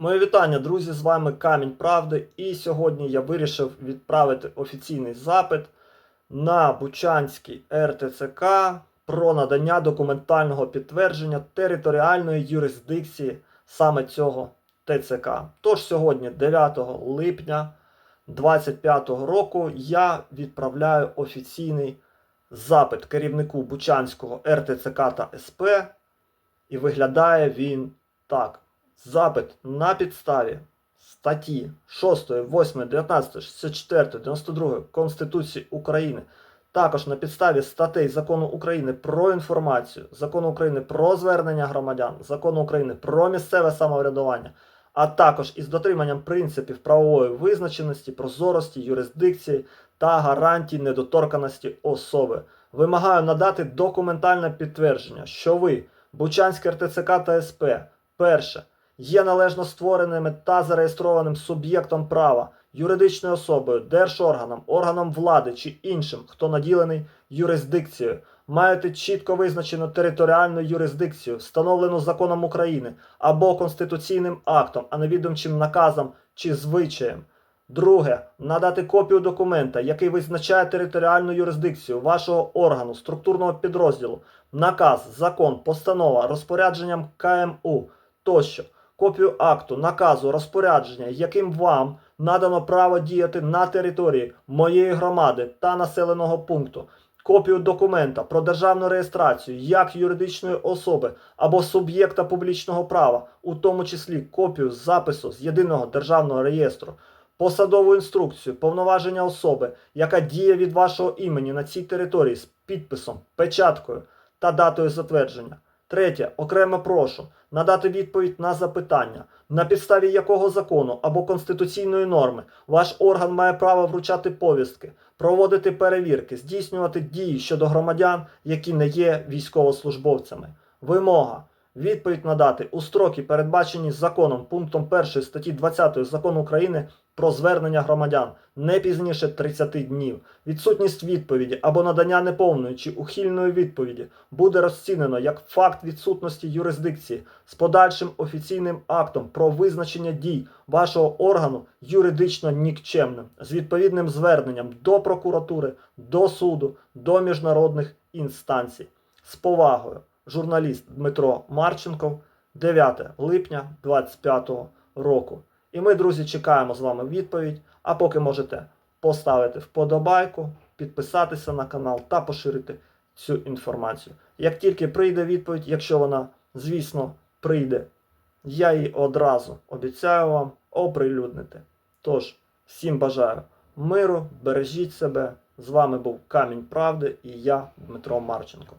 Моє вітання, друзі! З вами Камінь Правди. І сьогодні я вирішив відправити офіційний запит на Бучанський РТЦК про надання документального підтвердження територіальної юрисдикції саме цього ТЦК. Тож сьогодні, 9 липня 2025 року, я відправляю офіційний запит керівнику Бучанського РТЦК та СП, і виглядає він так. Запит на підставі статті 6, 8, 19, 64, 92 Конституції України, також на підставі статей Закону України про інформацію, Закону України про звернення громадян, Закону України про місцеве самоврядування, а також із дотриманням принципів правової визначеності, прозорості, юрисдикції та гарантій недоторканості особи. Вимагаю надати документальне підтвердження, що ви, Бучанське РТЦК та СП, перше є належно створеними та зареєстрованим суб'єктом права, юридичною особою, держорганом, органом влади чи іншим, хто наділений юрисдикцією, маєте чітко визначену територіальну юрисдикцію, встановлену законом України або конституційним актом, а не відомчим наказом чи звичаєм. Друге, надати копію документа, який визначає територіальну юрисдикцію вашого органу, структурного підрозділу, наказ, закон, постанова, розпорядженням КМУ тощо копію акту, наказу, розпорядження, яким вам надано право діяти на території моєї громади та населеного пункту, копію документа про державну реєстрацію як юридичної особи або суб'єкта публічного права, у тому числі копію запису з єдиного державного реєстру. Посадову інструкцію, повноваження особи, яка діє від вашого імені на цій території з підписом, печаткою та датою затвердження. Третє, окремо прошу надати відповідь на запитання, на підставі якого закону або конституційної норми ваш орган має право вручати повістки, проводити перевірки, здійснювати дії щодо громадян, які не є військовослужбовцями. Вимога. Відповідь надати у строки, передбачені законом пунктом 1 статті 20 закону України про звернення громадян не пізніше 30 днів. Відсутність відповіді або надання неповної чи ухильної відповіді буде розцінено як факт відсутності юрисдикції з подальшим офіційним актом про визначення дій вашого органу юридично нікчемним з відповідним зверненням до прокуратури, до суду, до міжнародних інстанцій. З повагою, журналіст Дмитро Марченков, 9 липня 2025 року. І ми, друзі, чекаємо з вами відповідь. А поки можете поставити вподобайку, підписатися на канал та поширити цю інформацію. Як тільки прийде відповідь, якщо вона, звісно, прийде, я її одразу обіцяю вам оприлюднити. Тож, всім бажаю миру, бережіть себе. З вами був Камінь Правди і я, Дмитро Марченко.